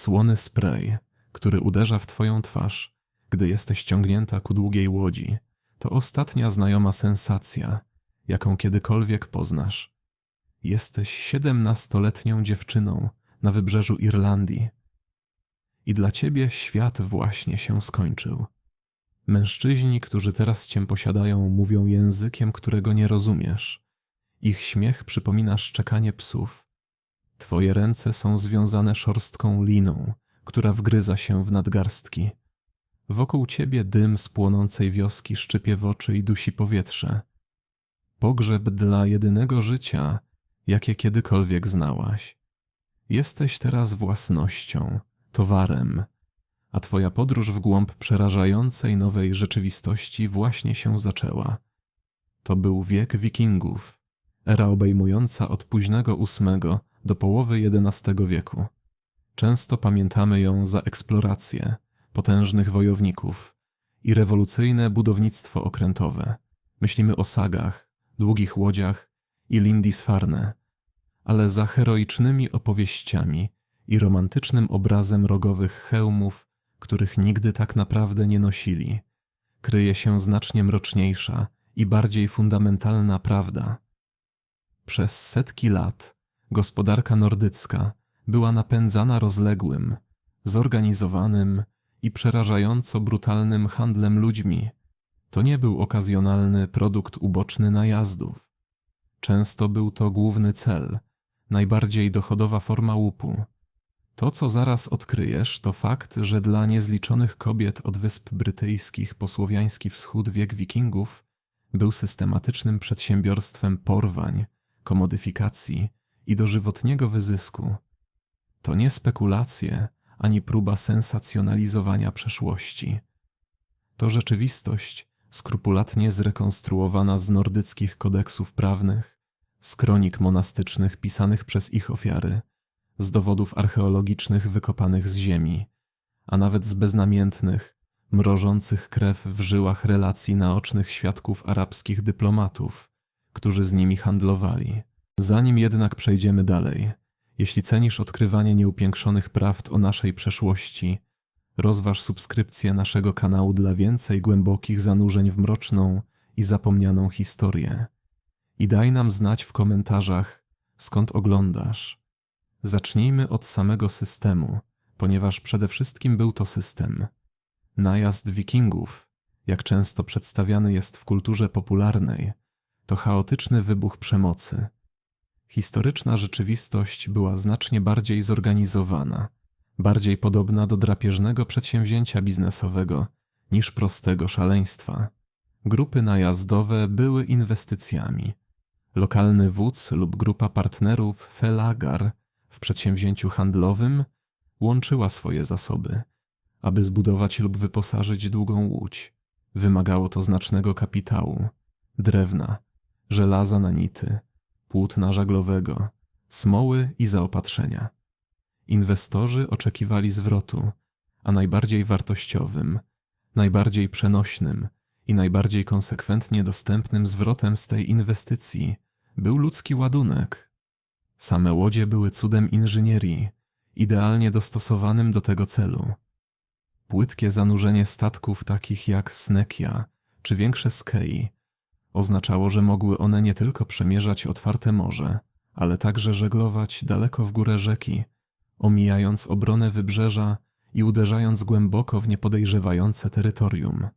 Słony spray, który uderza w twoją twarz, gdy jesteś ciągnięta ku długiej łodzi, to ostatnia znajoma sensacja, jaką kiedykolwiek poznasz. Jesteś siedemnastoletnią dziewczyną na wybrzeżu Irlandii. I dla ciebie świat właśnie się skończył. Mężczyźni, którzy teraz cię posiadają, mówią językiem, którego nie rozumiesz. Ich śmiech przypomina szczekanie psów. Twoje ręce są związane szorstką liną, która wgryza się w nadgarstki. Wokół ciebie dym z płonącej wioski szczypie w oczy i dusi powietrze. Pogrzeb dla jedynego życia, jakie kiedykolwiek znałaś. Jesteś teraz własnością, towarem, a twoja podróż w głąb przerażającej nowej rzeczywistości właśnie się zaczęła. To był wiek wikingów, era obejmująca od późnego VIII do połowy XI wieku. Często pamiętamy ją za eksplorację, potężnych wojowników i rewolucyjne budownictwo okrętowe. Myślimy o sagach, długich łodziach i Lindisfarne, ale za heroicznymi opowieściami i romantycznym obrazem rogowych hełmów, których nigdy tak naprawdę nie nosili, kryje się znacznie mroczniejsza i bardziej fundamentalna prawda. Przez setki lat gospodarka nordycka była napędzana rozległym, zorganizowanym i przerażająco brutalnym handlem ludźmi. To nie był okazjonalny produkt uboczny najazdów. Często był to główny cel, najbardziej dochodowa forma łupu. To, co zaraz odkryjesz, to fakt, że dla niezliczonych kobiet od Wysp Brytyjskich po słowiański wschód wiek wikingów był systematycznym przedsiębiorstwem porwań, komodyfikacji i dożywotniego wyzysku. To nie spekulacje ani próba sensacjonalizowania przeszłości. To rzeczywistość skrupulatnie zrekonstruowana z nordyckich kodeksów prawnych, z kronik monastycznych pisanych przez ich ofiary, z dowodów archeologicznych wykopanych z ziemi, a nawet z beznamiętnych, mrożących krew w żyłach relacji naocznych świadków arabskich dyplomatów, którzy z nimi handlowali. Zanim jednak przejdziemy dalej, jeśli cenisz odkrywanie nieupiększonych prawd o naszej przeszłości, rozważ subskrypcję naszego kanału dla więcej głębokich zanurzeń w mroczną i zapomnianą historię. I daj nam znać w komentarzach, skąd oglądasz. Zacznijmy od samego systemu, ponieważ przede wszystkim był to system. Najazd wikingów, jak często przedstawiany jest w kulturze popularnej, to chaotyczny wybuch przemocy – Historyczna rzeczywistość była znacznie bardziej zorganizowana, bardziej podobna do drapieżnego przedsięwzięcia biznesowego niż prostego szaleństwa. Grupy najazdowe były inwestycjami. Lokalny wódz lub grupa partnerów Felagar w przedsięwzięciu handlowym łączyła swoje zasoby, aby zbudować lub wyposażyć długą łódź. Wymagało to znacznego kapitału, drewna, żelaza na nity, płótna żaglowego, smoły i zaopatrzenia. Inwestorzy oczekiwali zwrotu, a najbardziej wartościowym, najbardziej przenośnym i najbardziej konsekwentnie dostępnym zwrotem z tej inwestycji był ludzki ładunek. Same łodzie były cudem inżynierii, idealnie dostosowanym do tego celu. Płytkie zanurzenie statków takich jak Snekia czy większe Skei Oznaczało, że mogły one nie tylko przemierzać otwarte morze, ale także żeglować daleko w górę rzeki, omijając obronę wybrzeża i uderzając głęboko w niepodejrzewające terytorium.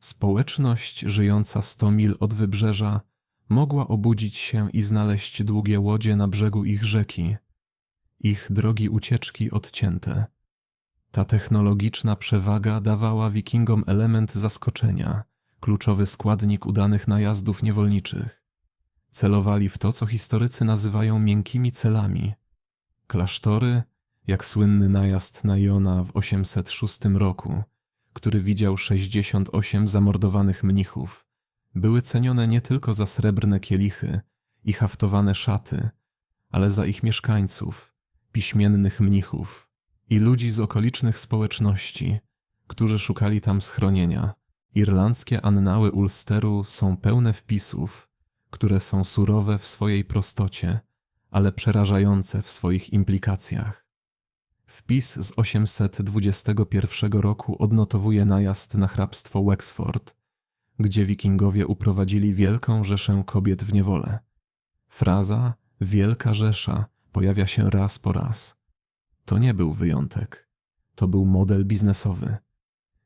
Społeczność żyjąca sto mil od wybrzeża mogła obudzić się i znaleźć długie łodzie na brzegu ich rzeki, ich drogi ucieczki odcięte. Ta technologiczna przewaga dawała wikingom element zaskoczenia – kluczowy składnik udanych najazdów niewolniczych. Celowali w to, co historycy nazywają miękkimi celami. Klasztory, jak słynny najazd na Jona w 806 roku, który widział 68 zamordowanych mnichów, były cenione nie tylko za srebrne kielichy i haftowane szaty, ale za ich mieszkańców, piśmiennych mnichów i ludzi z okolicznych społeczności, którzy szukali tam schronienia. Irlandzkie annały Ulsteru są pełne wpisów, które są surowe w swojej prostocie, ale przerażające w swoich implikacjach. Wpis z 821 roku odnotowuje najazd na hrabstwo Wexford, gdzie wikingowie uprowadzili wielką rzeszę kobiet w niewolę. Fraza Wielka Rzesza pojawia się raz po raz. To nie był wyjątek. To był model biznesowy.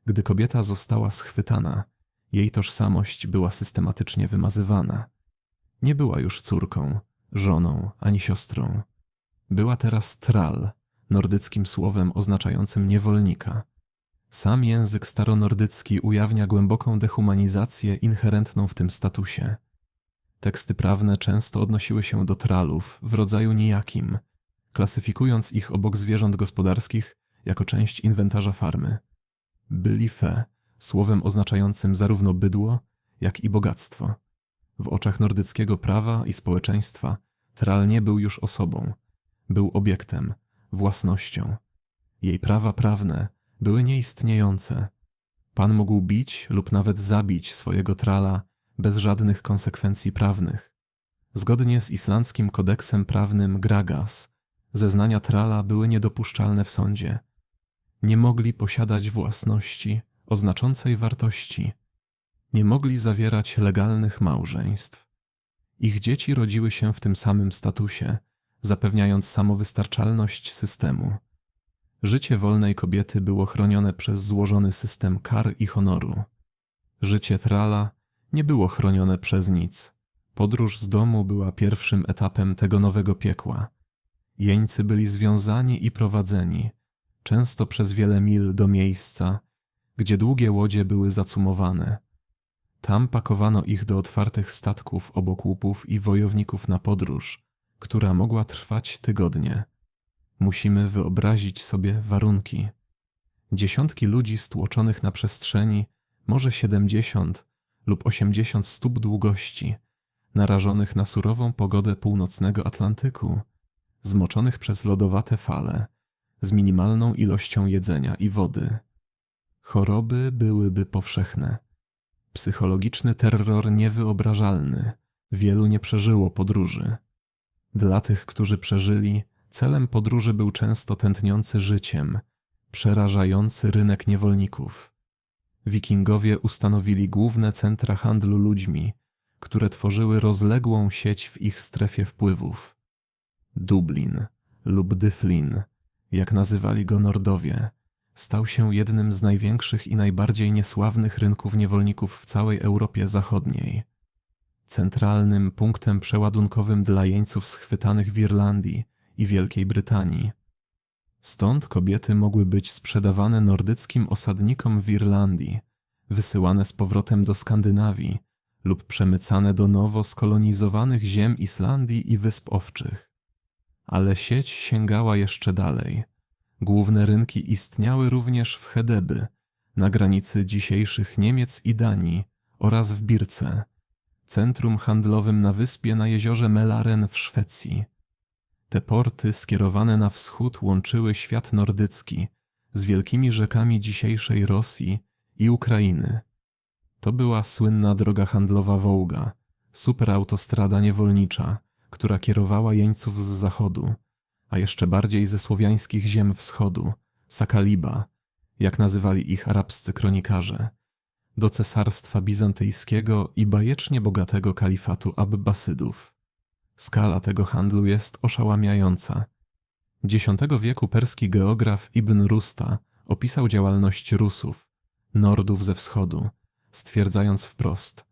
Gdy kobieta została schwytana, jej tożsamość była systematycznie wymazywana. Nie była już córką, żoną ani siostrą. Była teraz tral, nordyckim słowem oznaczającym niewolnika. Sam język staronordycki ujawnia głęboką dehumanizację inherentną w tym statusie. Teksty prawne często odnosiły się do tralów w rodzaju nijakim, klasyfikując ich obok zwierząt gospodarskich jako część inwentarza farmy. Byli fe, słowem oznaczającym zarówno bydło, jak i bogactwo. W oczach nordyckiego prawa i społeczeństwa tral nie był już osobą, był obiektem, własnością. Jej prawa prawne były nieistniejące. Pan mógł bić lub nawet zabić swojego trala bez żadnych konsekwencji prawnych. Zgodnie z islandzkim kodeksem prawnym Gragas, zeznania trala były niedopuszczalne w sądzie. Nie mogli posiadać własności o znaczącej wartości. Nie mogli zawierać legalnych małżeństw. Ich dzieci rodziły się w tym samym statusie, zapewniając samowystarczalność systemu. Życie wolnej kobiety było chronione przez złożony system kar i honoru. Życie Trala nie było chronione przez nic. Podróż z domu była pierwszym etapem tego nowego piekła. Jeńcy byli związani i prowadzeni, często przez wiele mil do miejsca, gdzie długie łodzie były zacumowane. Tam pakowano ich do otwartych statków obok łupów i wojowników na podróż, która mogła trwać tygodnie. Musimy wyobrazić sobie warunki. Dziesiątki ludzi stłoczonych na przestrzeni, może siedemdziesiąt lub osiemdziesiąt stóp długości, narażonych na surową pogodę północnego Atlantyku, zmoczonych przez lodowate fale, z minimalną ilością jedzenia i wody. Choroby byłyby powszechne. Psychologiczny terror niewyobrażalny. Wielu nie przeżyło podróży. Dla tych, którzy przeżyli, celem podróży był często tętniący życiem, przerażający rynek niewolników. Wikingowie ustanowili główne centra handlu ludźmi, które tworzyły rozległą sieć w ich strefie wpływów. Dublin lub Dyflin, jak nazywali go Nordowie, stał się jednym z największych i najbardziej niesławnych rynków niewolników w całej Europie Zachodniej centralnym punktem przeładunkowym dla jeńców schwytanych w Irlandii i Wielkiej Brytanii. Stąd kobiety mogły być sprzedawane nordyckim osadnikom w Irlandii, wysyłane z powrotem do Skandynawii lub przemycane do nowo skolonizowanych ziem Islandii i Wysp Owczych. Ale sieć sięgała jeszcze dalej. Główne rynki istniały również w Hedeby, na granicy dzisiejszych Niemiec i Danii oraz w Birce centrum handlowym na wyspie na jeziorze Melaren w Szwecji. Te porty skierowane na wschód łączyły świat nordycki z wielkimi rzekami dzisiejszej Rosji i Ukrainy. To była słynna droga handlowa Wołga, superautostrada niewolnicza, która kierowała jeńców z zachodu, a jeszcze bardziej ze słowiańskich ziem wschodu, Sakaliba, jak nazywali ich arabscy kronikarze – do cesarstwa bizantyjskiego i bajecznie bogatego kalifatu Abbasydów. Skala tego handlu jest oszałamiająca. X wieku perski geograf Ibn Rusta opisał działalność Rusów, Nordów ze wschodu, stwierdzając wprost: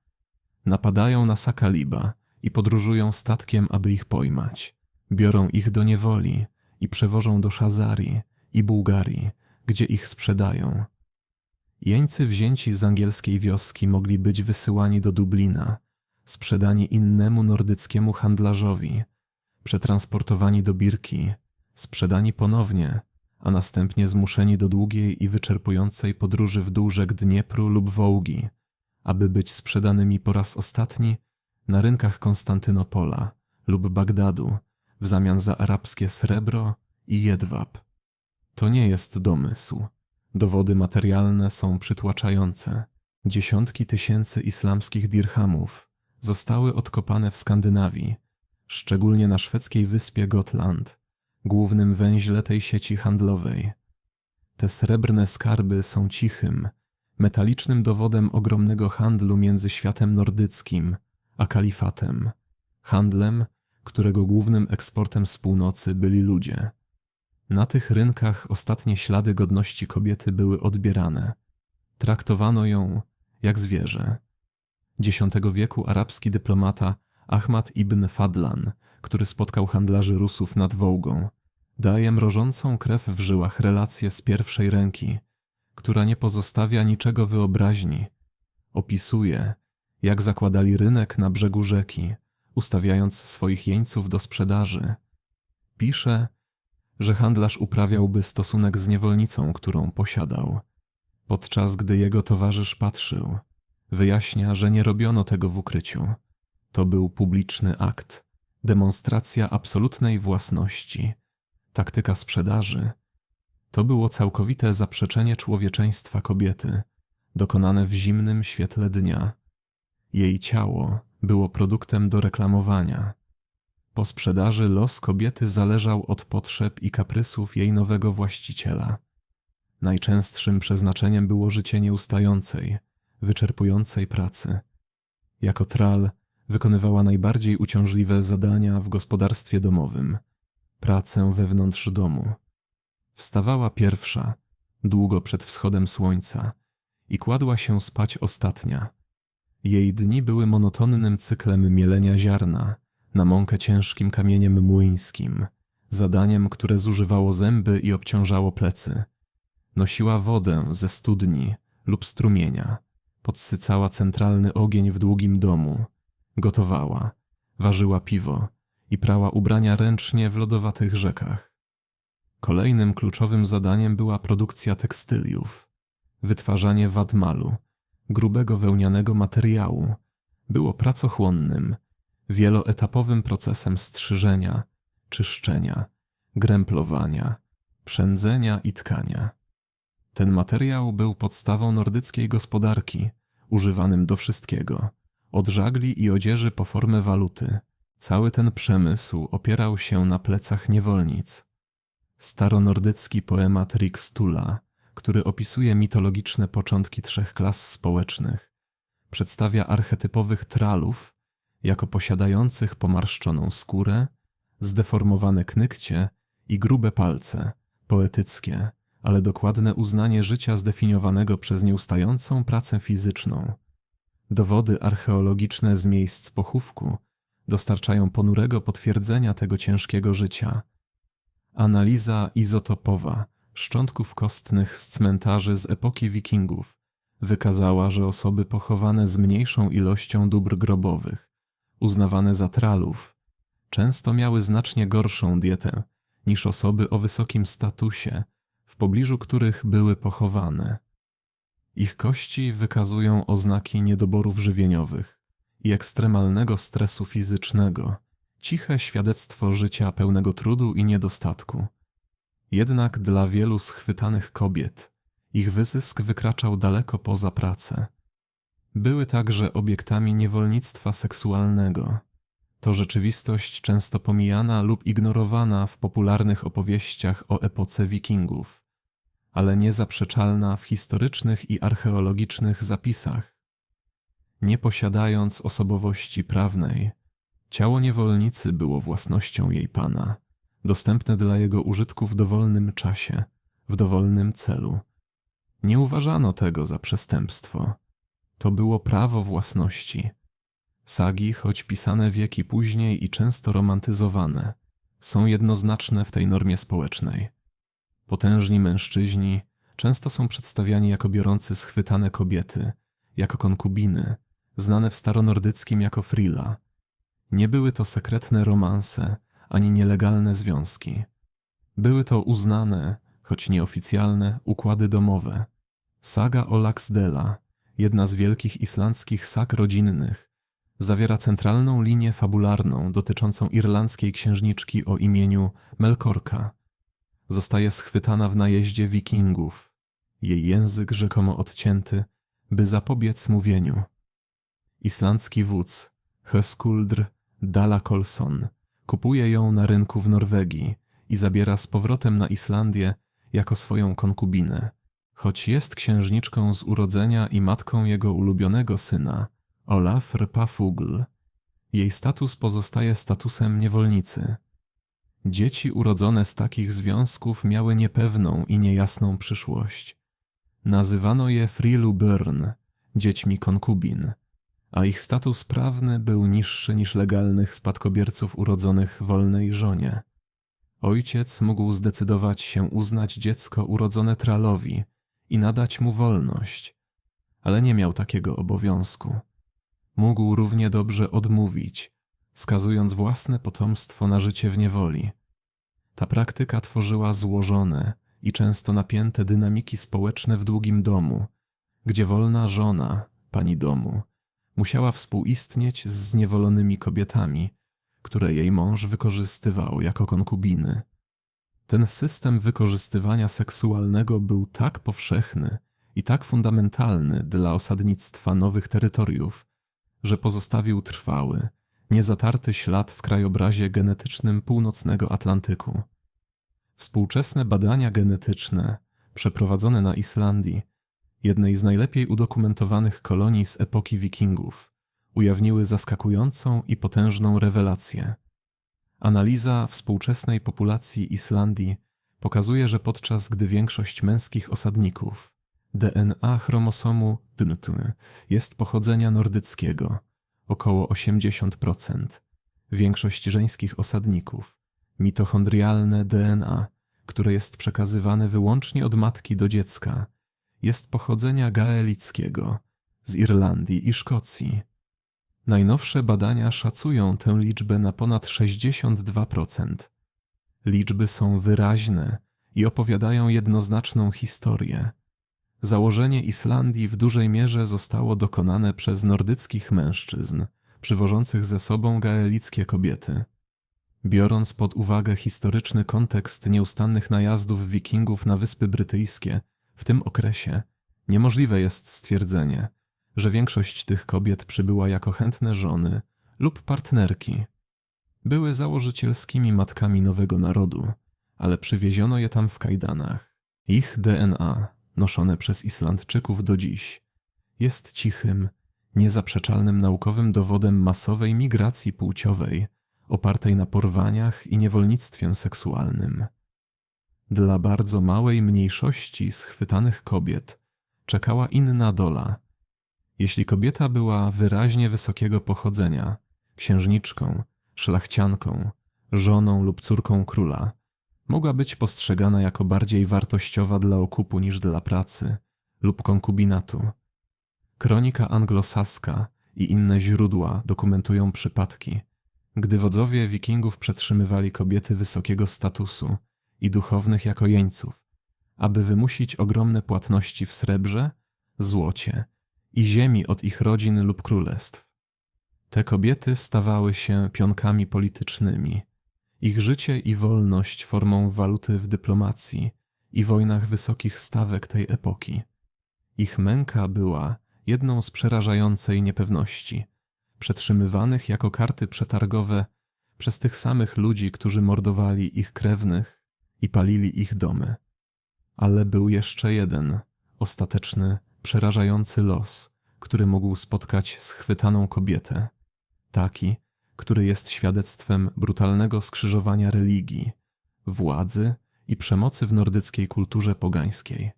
Napadają na Sakaliba i podróżują statkiem, aby ich pojmać. Biorą ich do niewoli i przewożą do Szazarii i Bułgarii, gdzie ich sprzedają. Jeńcy wzięci z angielskiej wioski mogli być wysyłani do Dublina, sprzedani innemu nordyckiemu handlarzowi, przetransportowani do Birki, sprzedani ponownie, a następnie zmuszeni do długiej i wyczerpującej podróży w dół rzek Dniepru lub Wołgi, aby być sprzedanymi po raz ostatni na rynkach Konstantynopola lub Bagdadu w zamian za arabskie srebro i jedwab. To nie jest domysł. Dowody materialne są przytłaczające. Dziesiątki tysięcy islamskich dirhamów zostały odkopane w Skandynawii, szczególnie na szwedzkiej wyspie Gotland, głównym węźle tej sieci handlowej. Te srebrne skarby są cichym, metalicznym dowodem ogromnego handlu między światem nordyckim a kalifatem, handlem, którego głównym eksportem z północy byli ludzie. Na tych rynkach ostatnie ślady godności kobiety były odbierane. Traktowano ją jak zwierzę. X wieku arabski dyplomata Ahmad ibn Fadlan, który spotkał handlarzy Rusów nad Wołgą, daje mrożącą krew w żyłach relację z pierwszej ręki, która nie pozostawia niczego wyobraźni. Opisuje, jak zakładali rynek na brzegu rzeki, ustawiając swoich jeńców do sprzedaży. Pisze, że handlarz uprawiałby stosunek z niewolnicą, którą posiadał. Podczas gdy jego towarzysz patrzył, wyjaśnia, że nie robiono tego w ukryciu. To był publiczny akt, demonstracja absolutnej własności, taktyka sprzedaży. To było całkowite zaprzeczenie człowieczeństwa kobiety, dokonane w zimnym świetle dnia. Jej ciało było produktem do reklamowania. Po sprzedaży los kobiety zależał od potrzeb i kaprysów jej nowego właściciela. Najczęstszym przeznaczeniem było życie nieustającej, wyczerpującej pracy. Jako tral wykonywała najbardziej uciążliwe zadania w gospodarstwie domowym pracę wewnątrz domu. Wstawała pierwsza, długo przed wschodem słońca, i kładła się spać ostatnia. Jej dni były monotonnym cyklem mielenia ziarna na mąkę ciężkim kamieniem młyńskim, zadaniem, które zużywało zęby i obciążało plecy. Nosiła wodę ze studni lub strumienia, podsycała centralny ogień w długim domu, gotowała, ważyła piwo i prała ubrania ręcznie w lodowatych rzekach. Kolejnym kluczowym zadaniem była produkcja tekstyliów, wytwarzanie wadmalu, grubego wełnianego materiału. Było pracochłonnym, wieloetapowym procesem strzyżenia, czyszczenia, gręplowania, przędzenia i tkania. Ten materiał był podstawą nordyckiej gospodarki, używanym do wszystkiego, od żagli i odzieży po formę waluty. Cały ten przemysł opierał się na plecach niewolnic. Staronordycki poemat Rikstula, który opisuje mitologiczne początki trzech klas społecznych, przedstawia archetypowych tralów jako posiadających pomarszczoną skórę, zdeformowane knykcie i grube palce, poetyckie, ale dokładne uznanie życia zdefiniowanego przez nieustającą pracę fizyczną. Dowody archeologiczne z miejsc pochówku dostarczają ponurego potwierdzenia tego ciężkiego życia. Analiza izotopowa szczątków kostnych z cmentarzy z epoki wikingów wykazała, że osoby pochowane z mniejszą ilością dóbr grobowych uznawane za tralów, często miały znacznie gorszą dietę niż osoby o wysokim statusie, w pobliżu których były pochowane. Ich kości wykazują oznaki niedoborów żywieniowych i ekstremalnego stresu fizycznego, ciche świadectwo życia pełnego trudu i niedostatku. Jednak dla wielu schwytanych kobiet ich wyzysk wykraczał daleko poza pracę. Były także obiektami niewolnictwa seksualnego. To rzeczywistość często pomijana lub ignorowana w popularnych opowieściach o epoce wikingów, ale niezaprzeczalna w historycznych i archeologicznych zapisach. Nie posiadając osobowości prawnej, ciało niewolnicy było własnością jej pana, dostępne dla jego użytku w dowolnym czasie, w dowolnym celu. Nie uważano tego za przestępstwo to było prawo własności. Sagi, choć pisane wieki później i często romantyzowane, są jednoznaczne w tej normie społecznej. Potężni mężczyźni często są przedstawiani jako biorący schwytane kobiety, jako konkubiny, znane w staronordyckim jako frila. Nie były to sekretne romanse ani nielegalne związki. Były to uznane, choć nieoficjalne, układy domowe. Saga o Laxdela jedna z wielkich islandzkich sag rodzinnych, zawiera centralną linię fabularną dotyczącą irlandzkiej księżniczki o imieniu Melkorka. Zostaje schwytana w najeździe wikingów, jej język rzekomo odcięty, by zapobiec mówieniu. Islandzki wódz, Höskuldr Dalakolson, kupuje ją na rynku w Norwegii i zabiera z powrotem na Islandię jako swoją konkubinę. Choć jest księżniczką z urodzenia i matką jego ulubionego syna, Olafr Pafugl, jej status pozostaje statusem niewolnicy. Dzieci urodzone z takich związków miały niepewną i niejasną przyszłość. Nazywano je Frilu Byrn, dziećmi konkubin, a ich status prawny był niższy niż legalnych spadkobierców urodzonych wolnej żonie. Ojciec mógł zdecydować się uznać dziecko urodzone tralowi i nadać mu wolność, ale nie miał takiego obowiązku. Mógł równie dobrze odmówić, skazując własne potomstwo na życie w niewoli. Ta praktyka tworzyła złożone i często napięte dynamiki społeczne w długim domu, gdzie wolna żona, pani domu, musiała współistnieć z zniewolonymi kobietami, które jej mąż wykorzystywał jako konkubiny. Ten system wykorzystywania seksualnego był tak powszechny i tak fundamentalny dla osadnictwa nowych terytoriów, że pozostawił trwały, niezatarty ślad w krajobrazie genetycznym północnego Atlantyku. Współczesne badania genetyczne, przeprowadzone na Islandii, jednej z najlepiej udokumentowanych kolonii z epoki Wikingów, ujawniły zaskakującą i potężną rewelację. Analiza współczesnej populacji Islandii pokazuje, że podczas gdy większość męskich osadników DNA chromosomu DNT jest pochodzenia nordyckiego, około 80%, większość żeńskich osadników, mitochondrialne DNA, które jest przekazywane wyłącznie od matki do dziecka, jest pochodzenia gaelickiego, z Irlandii i Szkocji. Najnowsze badania szacują tę liczbę na ponad 62%. Liczby są wyraźne i opowiadają jednoznaczną historię. Założenie Islandii w dużej mierze zostało dokonane przez nordyckich mężczyzn, przywożących ze sobą gaelickie kobiety. Biorąc pod uwagę historyczny kontekst nieustannych najazdów wikingów na Wyspy Brytyjskie w tym okresie, niemożliwe jest stwierdzenie, że większość tych kobiet przybyła jako chętne żony lub partnerki. Były założycielskimi matkami nowego narodu, ale przywieziono je tam w kajdanach. Ich DNA, noszone przez Islandczyków do dziś, jest cichym, niezaprzeczalnym naukowym dowodem masowej migracji płciowej opartej na porwaniach i niewolnictwie seksualnym. Dla bardzo małej mniejszości schwytanych kobiet czekała inna dola. Jeśli kobieta była wyraźnie wysokiego pochodzenia, księżniczką, szlachcianką, żoną lub córką króla, mogła być postrzegana jako bardziej wartościowa dla okupu niż dla pracy lub konkubinatu. Kronika anglosaska i inne źródła dokumentują przypadki, gdy wodzowie wikingów przetrzymywali kobiety wysokiego statusu i duchownych jako jeńców, aby wymusić ogromne płatności w srebrze, złocie i ziemi od ich rodzin lub królestw. Te kobiety stawały się pionkami politycznymi. Ich życie i wolność formą waluty w dyplomacji i wojnach wysokich stawek tej epoki. Ich męka była jedną z przerażającej niepewności, przetrzymywanych jako karty przetargowe przez tych samych ludzi, którzy mordowali ich krewnych i palili ich domy. Ale był jeszcze jeden, ostateczny, przerażający los, który mógł spotkać schwytaną kobietę. Taki, który jest świadectwem brutalnego skrzyżowania religii, władzy i przemocy w nordyckiej kulturze pogańskiej.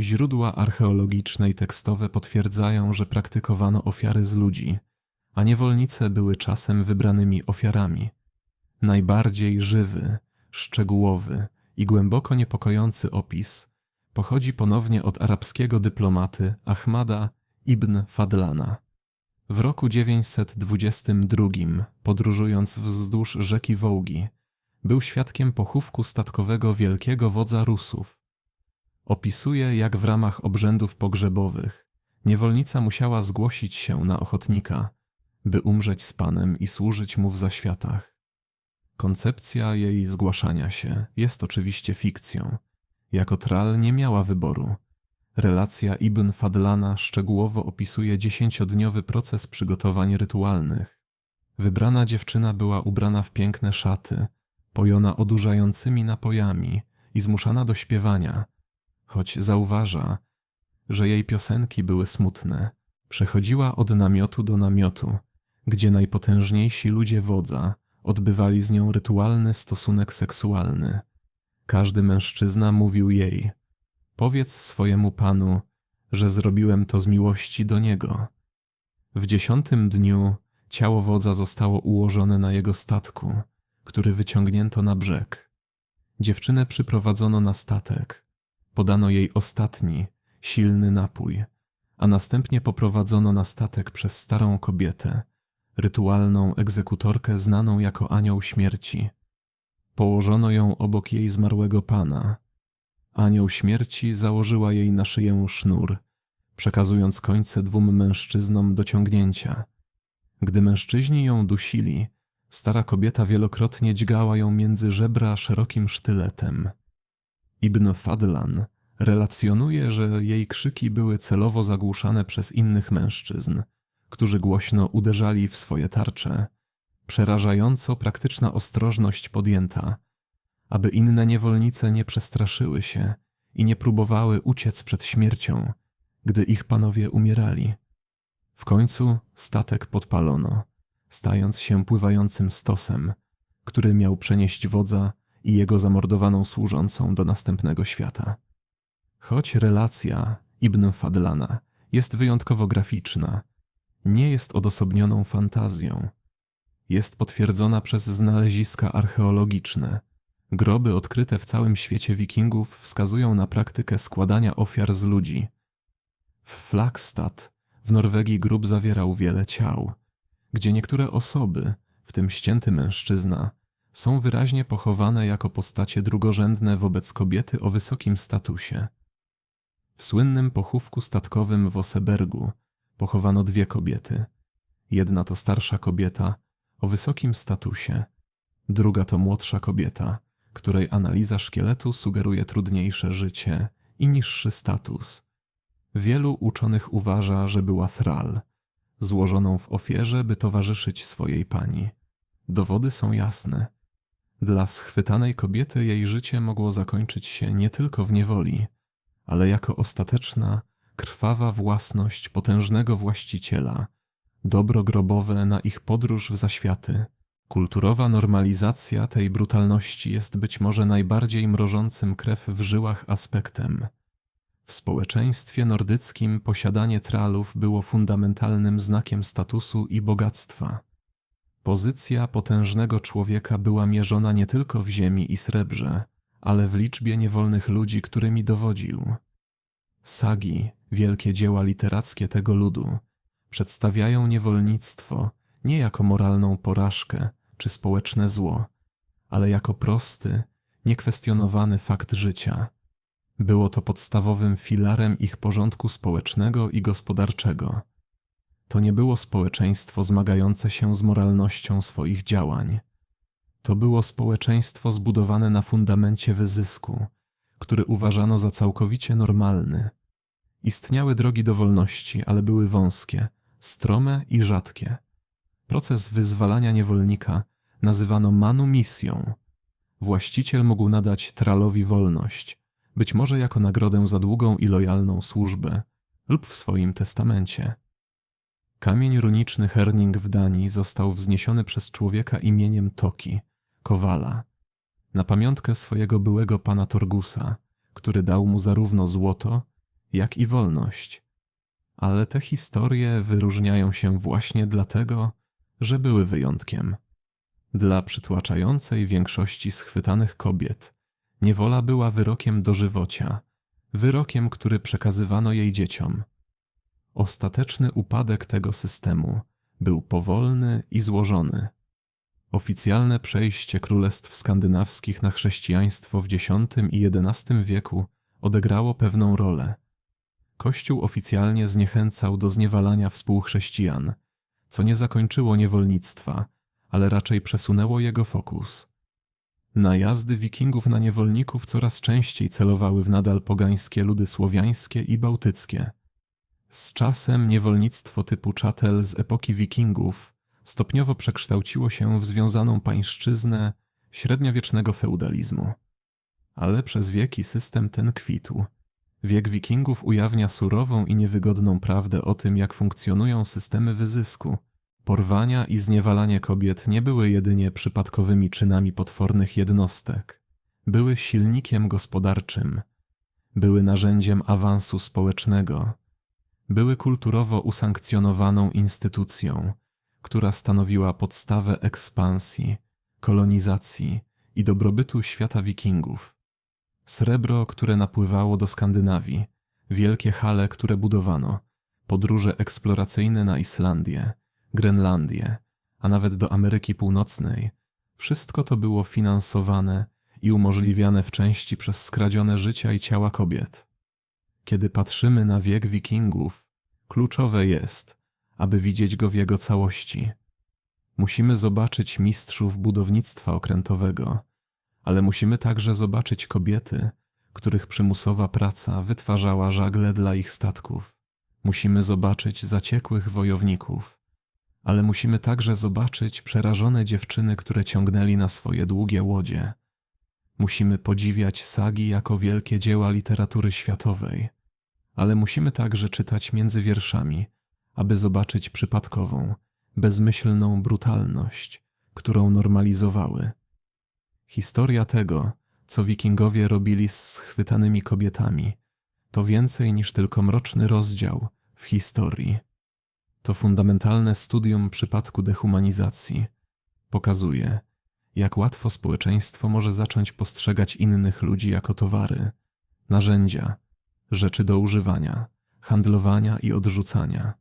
Źródła archeologiczne i tekstowe potwierdzają, że praktykowano ofiary z ludzi, a niewolnice były czasem wybranymi ofiarami. Najbardziej żywy, szczegółowy i głęboko niepokojący opis pochodzi ponownie od arabskiego dyplomaty Ahmada ibn Fadlana. W roku 922, podróżując wzdłuż rzeki Wołgi, był świadkiem pochówku statkowego wielkiego wodza Rusów. Opisuje, jak w ramach obrzędów pogrzebowych niewolnica musiała zgłosić się na ochotnika, by umrzeć z Panem i służyć Mu w zaświatach. Koncepcja jej zgłaszania się jest oczywiście fikcją. Jako Tral nie miała wyboru. Relacja Ibn Fadlana szczegółowo opisuje dziesięciodniowy proces przygotowań rytualnych. Wybrana dziewczyna była ubrana w piękne szaty, pojona odurzającymi napojami i zmuszana do śpiewania, choć zauważa, że jej piosenki były smutne. Przechodziła od namiotu do namiotu, gdzie najpotężniejsi ludzie wodza odbywali z nią rytualny stosunek seksualny. Każdy mężczyzna mówił jej: Powiedz swojemu panu, że zrobiłem to z miłości do niego. W dziesiątym dniu ciało wodza zostało ułożone na jego statku, który wyciągnięto na brzeg. Dziewczynę przyprowadzono na statek. Podano jej ostatni, silny napój, a następnie poprowadzono na statek przez starą kobietę, rytualną egzekutorkę znaną jako anioł śmierci. Położono ją obok jej zmarłego pana. Anioł śmierci założyła jej na szyję sznur, przekazując końce dwóm mężczyznom do ciągnięcia. Gdy mężczyźni ją dusili, stara kobieta wielokrotnie dźgała ją między żebra szerokim sztyletem. Ibn Fadlan relacjonuje, że jej krzyki były celowo zagłuszane przez innych mężczyzn, którzy głośno uderzali w swoje tarcze. Przerażająco praktyczna ostrożność podjęta, aby inne niewolnice nie przestraszyły się i nie próbowały uciec przed śmiercią, gdy ich panowie umierali. W końcu statek podpalono, stając się pływającym stosem, który miał przenieść wodza i jego zamordowaną służącą do następnego świata. Choć relacja Ibn Fadlana jest wyjątkowo graficzna, nie jest odosobnioną fantazją. Jest potwierdzona przez znaleziska archeologiczne. Groby odkryte w całym świecie wikingów wskazują na praktykę składania ofiar z ludzi. W Flagstad w Norwegii grób zawierał wiele ciał, gdzie niektóre osoby, w tym ścięty mężczyzna, są wyraźnie pochowane jako postacie drugorzędne wobec kobiety o wysokim statusie. W słynnym pochówku statkowym w Osebergu pochowano dwie kobiety. Jedna to starsza kobieta o wysokim statusie, druga to młodsza kobieta, której analiza szkieletu sugeruje trudniejsze życie i niższy status. Wielu uczonych uważa, że była thrall, złożoną w ofierze, by towarzyszyć swojej pani. Dowody są jasne. Dla schwytanej kobiety jej życie mogło zakończyć się nie tylko w niewoli, ale jako ostateczna, krwawa własność potężnego właściciela, dobro grobowe na ich podróż w zaświaty. Kulturowa normalizacja tej brutalności jest być może najbardziej mrożącym krew w żyłach aspektem. W społeczeństwie nordyckim posiadanie tralów było fundamentalnym znakiem statusu i bogactwa. Pozycja potężnego człowieka była mierzona nie tylko w ziemi i srebrze, ale w liczbie niewolnych ludzi, którymi dowodził. Sagi, wielkie dzieła literackie tego ludu, przedstawiają niewolnictwo nie jako moralną porażkę czy społeczne zło, ale jako prosty, niekwestionowany fakt życia. Było to podstawowym filarem ich porządku społecznego i gospodarczego. To nie było społeczeństwo zmagające się z moralnością swoich działań. To było społeczeństwo zbudowane na fundamencie wyzysku, który uważano za całkowicie normalny. Istniały drogi do wolności, ale były wąskie, strome i rzadkie. Proces wyzwalania niewolnika nazywano manumisją. Właściciel mógł nadać tralowi wolność, być może jako nagrodę za długą i lojalną służbę lub w swoim testamencie. Kamień runiczny Herning w Danii został wzniesiony przez człowieka imieniem Toki, Kowala, na pamiątkę swojego byłego pana Torgusa, który dał mu zarówno złoto, jak i wolność. Ale te historie wyróżniają się właśnie dlatego, że były wyjątkiem. Dla przytłaczającej większości schwytanych kobiet niewola była wyrokiem dożywocia, wyrokiem, który przekazywano jej dzieciom. Ostateczny upadek tego systemu był powolny i złożony. Oficjalne przejście królestw skandynawskich na chrześcijaństwo w X i XI wieku odegrało pewną rolę. Kościół oficjalnie zniechęcał do zniewalania współchrześcijan, co nie zakończyło niewolnictwa, ale raczej przesunęło jego fokus. Najazdy wikingów na niewolników coraz częściej celowały w nadal pogańskie ludy słowiańskie i bałtyckie. Z czasem niewolnictwo typu czatel z epoki wikingów stopniowo przekształciło się w związaną pańszczyznę średniowiecznego feudalizmu. Ale przez wieki system ten kwitł. Wiek wikingów ujawnia surową i niewygodną prawdę o tym, jak funkcjonują systemy wyzysku. Porwania i zniewalanie kobiet nie były jedynie przypadkowymi czynami potwornych jednostek. Były silnikiem gospodarczym, były narzędziem awansu społecznego, były kulturowo usankcjonowaną instytucją, która stanowiła podstawę ekspansji, kolonizacji i dobrobytu świata wikingów. Srebro, które napływało do Skandynawii, wielkie hale, które budowano, podróże eksploracyjne na Islandię, Grenlandię, a nawet do Ameryki Północnej, wszystko to było finansowane i umożliwiane w części przez skradzione życia i ciała kobiet. Kiedy patrzymy na wiek wikingów, kluczowe jest, aby widzieć go w jego całości. Musimy zobaczyć mistrzów budownictwa okrętowego, ale musimy także zobaczyć kobiety, których przymusowa praca wytwarzała żagle dla ich statków. Musimy zobaczyć zaciekłych wojowników, ale musimy także zobaczyć przerażone dziewczyny, które ciągnęli na swoje długie łodzie. Musimy podziwiać sagi jako wielkie dzieła literatury światowej, ale musimy także czytać między wierszami, aby zobaczyć przypadkową, bezmyślną brutalność, którą normalizowały. Historia tego, co wikingowie robili z schwytanymi kobietami, to więcej niż tylko mroczny rozdział w historii. To fundamentalne studium przypadku dehumanizacji pokazuje, jak łatwo społeczeństwo może zacząć postrzegać innych ludzi jako towary, narzędzia, rzeczy do używania, handlowania i odrzucania.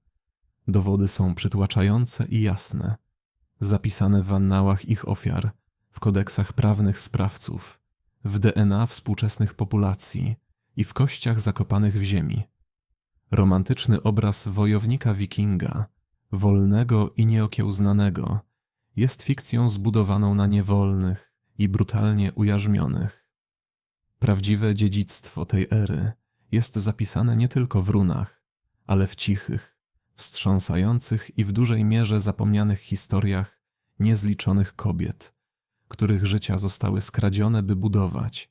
Dowody są przytłaczające i jasne, zapisane w annałach ich ofiar, w kodeksach prawnych sprawców, w DNA współczesnych populacji i w kościach zakopanych w ziemi. Romantyczny obraz wojownika wikinga, wolnego i nieokiełznanego, jest fikcją zbudowaną na niewolnych i brutalnie ujarzmionych. Prawdziwe dziedzictwo tej ery jest zapisane nie tylko w runach, ale w cichych, wstrząsających i w dużej mierze zapomnianych historiach niezliczonych kobiet, których życia zostały skradzione, by budować,